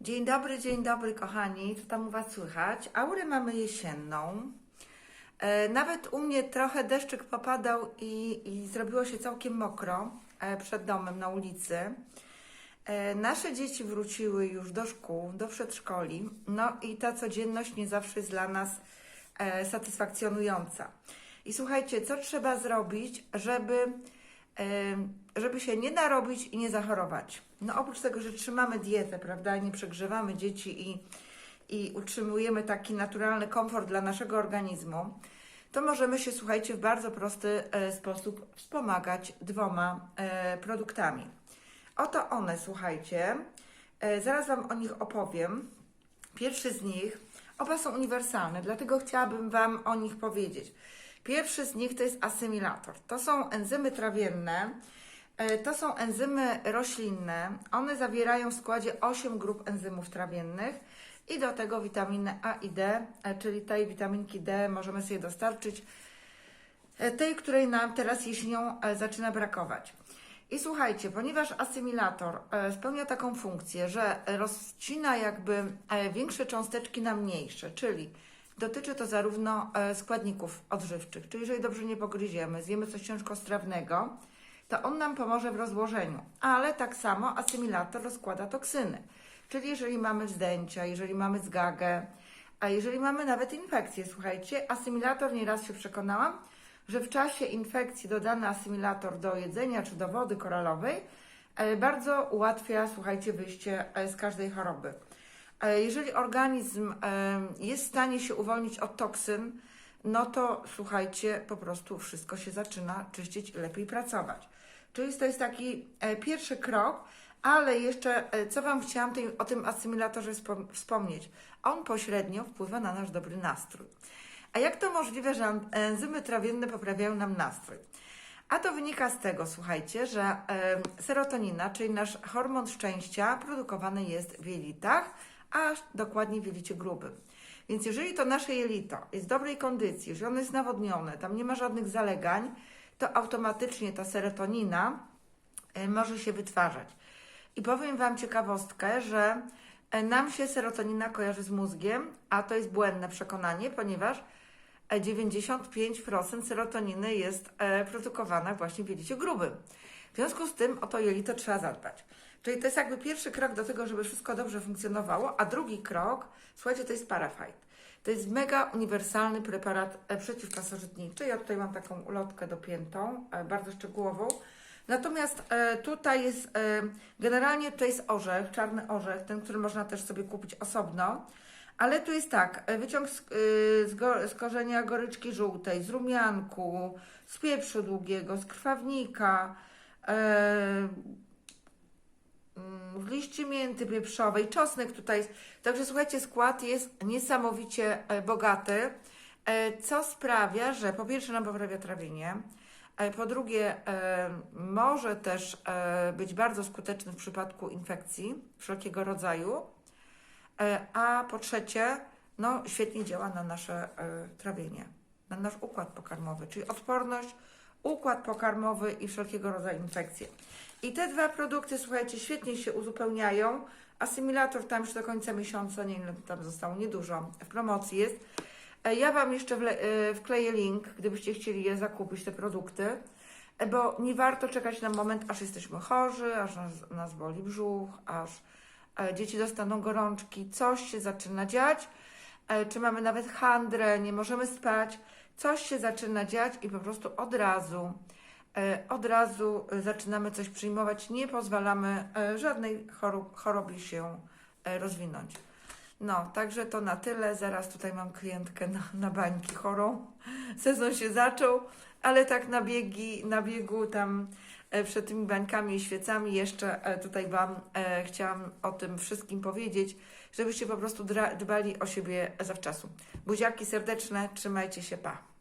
Dzień dobry, dzień dobry kochani. Co tam u Was słychać? Aurę mamy jesienną. E, nawet u mnie trochę deszczyk popadał i, i zrobiło się całkiem mokro e, przed domem na ulicy. E, nasze dzieci wróciły już do szkół, do przedszkoli. No i ta codzienność nie zawsze jest dla nas satysfakcjonująca. I słuchajcie, co trzeba zrobić, żeby żeby się nie narobić i nie zachorować. No oprócz tego, że trzymamy dietę, prawda, nie przegrzewamy dzieci i, i utrzymujemy taki naturalny komfort dla naszego organizmu, to możemy się, słuchajcie, w bardzo prosty e, sposób wspomagać dwoma e, produktami. Oto one, słuchajcie, e, zaraz Wam o nich opowiem. Pierwszy z nich, oba są uniwersalne, dlatego chciałabym Wam o nich powiedzieć. Pierwszy z nich to jest asymilator. To są enzymy trawienne, e, to są enzymy roślinne. One zawierają w składzie 8 grup enzymów trawiennych i do tego witaminy A i D, e, czyli tej witaminki D możemy sobie dostarczyć e, tej, której nam teraz jesienią zaczyna brakować. I słuchajcie, ponieważ asymilator spełnia taką funkcję, że rozcina jakby większe cząsteczki na mniejsze, czyli dotyczy to zarówno e, składników odżywczych, czyli jeżeli dobrze nie pogryziemy, zjemy coś ciężkostrawnego, to on nam pomoże w rozłożeniu, ale tak samo asymilator rozkłada toksyny. Czyli jeżeli mamy zdęcia, jeżeli mamy zgagę, a jeżeli mamy nawet infekcję, słuchajcie, asymilator nieraz się przekonałam, że w czasie infekcji dodany asymilator do jedzenia czy do wody koralowej e, bardzo ułatwia, słuchajcie, wyjście e, z każdej choroby. E, Jeżeli organizm e, jest w stanie się uwolnić od toksyn, no to słuchajcie, po prostu wszystko się zaczyna czyścić lepiej pracować. Czyli to jest taki e, pierwszy krok, ale jeszcze co Wam chciałam o tym asymilatorze wspom- wspomnieć? On pośrednio wpływa na nasz dobry nastrój. A jak to możliwe, że en- enzymy trawienne poprawiają nam nastrój? A to wynika z tego, słuchajcie, że serotonina, czyli nasz hormon szczęścia, produkowany jest w jelitach, a dokładnie w jelicie grubym. Więc jeżeli to nasze jelito jest w dobrej kondycji, że ono jest nawodnione, tam nie ma żadnych zalegań, to automatycznie ta serotonina e, może się wytwarzać. I powiem Wam ciekawostkę, że e, nam się serotonina kojarzy z mózgiem, a to jest błędne przekonanie, ponieważ e, 95% serotoniny jest e, produkowana właśnie w jelicie grubym. W związku z tym o to jelito trzeba zadbać. Czyli to jest jakby pierwszy krok do tego, żeby wszystko dobrze funkcjonowało, a drugi krok, słuchajcie, to jest Parafight. To jest mega uniwersalny preparat e, przeciwpasożytniczy. Ja tutaj mam taką ulotkę dopiętą, e, bardzo szczegółową. Natomiast e, tutaj jest, generalnie to jest orzech, czarny orzech, ten, który można też sobie kupić osobno. Ale tu jest tak, wyciąg z, z, go, z korzenia goryczki żółtej, z rumianku, z pieprzu długiego, z krwawnika, mm, z liści mięty pieprzowej, czosnek tutaj jest. Także słuchajcie, skład jest niesamowicie e, bogaty, e, co sprawia, że po pierwsze nam poprawia trawienie, e, po drugie może też być bardzo skuteczny w przypadku infekcji wszelkiego rodzaju, a po trzecie, no świetnie działa na nasze trawienie, na nasz układ pokarmowy, czyli odporność, układ pokarmowy i wszelkiego rodzaju infekcje. I te dwa produkty, słuchajcie, świetnie się uzupełniają. Asymilator tam już do końca miesiąca, nie wiem, tam zostało, niedużo, w promocji jest. E, Ja Wam jeszcze e, wkleję link, gdybyście chcieli je zakupić, te produkty, e, bo nie warto czekać na moment, aż jesteśmy chorzy, aż nas, nas boli brzuch, aż dzieci dostaną gorączki, coś się zaczyna dziać, czy mamy nawet handrę, nie możemy spać, coś się zaczyna dziać i po prostu od razu e, od razu zaczynamy coś przyjmować, nie pozwalamy e, żadnej chorobie się e, rozwinąć. No, także to na tyle. Zaraz tutaj mam klientkę na, na bańki chorą. Sezon się zaczął, ale tak na biegi, na biegu tam e, przed tymi bańkami i świecami jeszcze e, tutaj Wam e, chciałam o tym wszystkim powiedzieć, żebyście po prostu dbali o siebie zawczasu. Buziaki serdeczne, trzymajcie się, pa!